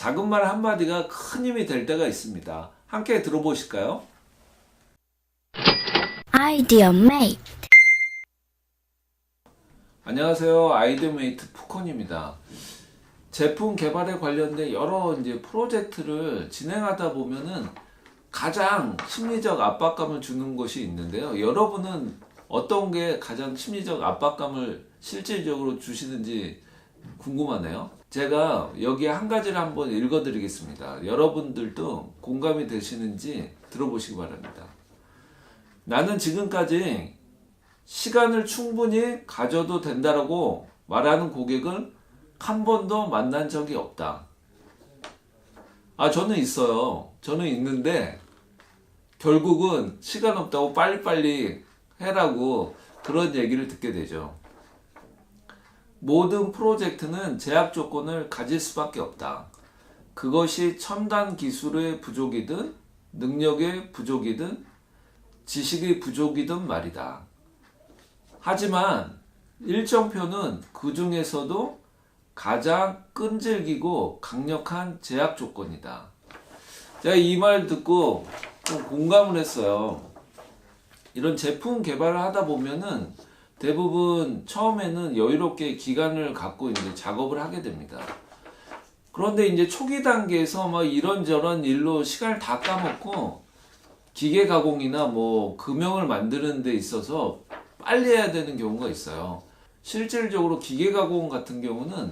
작은 말 한마디가 큰 힘이 될 때가 있습니다. 함께 들어보실까요? 아이디어 메이트 안녕하세요. 아이디어 메이트 푸콘입니다. 제품 개발에 관련된 여러 이제 프로젝트를 진행하다 보면은 가장 심리적 압박감을 주는 것이 있는데요. 여러분은 어떤 게 가장 심리적 압박감을 실질적으로 주시는지 궁금하네요. 제가 여기에 한 가지를 한번 읽어드리겠습니다. 여러분들도 공감이 되시는지 들어보시기 바랍니다. 나는 지금까지 시간을 충분히 가져도 된다라고 말하는 고객을 한 번도 만난 적이 없다. 아, 저는 있어요. 저는 있는데, 결국은 시간 없다고 빨리빨리 해라고 그런 얘기를 듣게 되죠. 모든 프로젝트는 제약 조건을 가질 수밖에 없다. 그것이 첨단 기술의 부족이든, 능력의 부족이든, 지식의 부족이든 말이다. 하지만 일정표는 그 중에서도 가장 끈질기고 강력한 제약 조건이다. 제가 이 말 듣고 좀 공감을 했어요. 이런 제품 개발을 하다 보면은 대부분 처음에는 여유롭게 기간을 갖고 이제 작업을 하게 됩니다. 그런데 이제 초기 단계에서 막 이런저런 일로 시간을 다 까먹고 기계 가공이나 뭐 금형을 만드는 데 있어서 빨리 해야 되는 경우가 있어요. 실질적으로 기계 가공 같은 경우는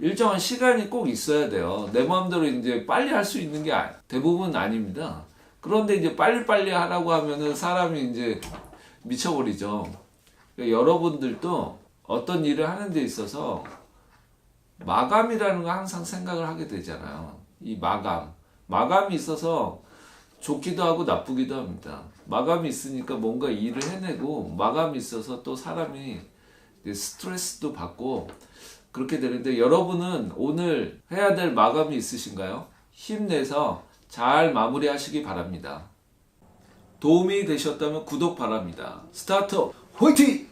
일정한 시간이 꼭 있어야 돼요. 내 마음대로 이제 빨리 할 수 있는 게 아- 대부분 아닙니다. 그런데 이제 빨리빨리 하라고 하면은 사람이 이제 미쳐버리죠. 그러니까 여러분들도 어떤 일을 하는 데 있어서 마감이라는 거 항상 생각을 하게 되잖아요. 이 마감. 마감이 있어서 좋기도 하고 나쁘기도 합니다. 마감이 있으니까 뭔가 일을 해내고 마감이 있어서 또 사람이 스트레스도 받고 그렇게 되는데 여러분은 오늘 해야 될 마감이 있으신가요? 힘내서 잘 마무리하시기 바랍니다. 도움이 되셨다면 구독 바랍니다. 스타트 ホイティ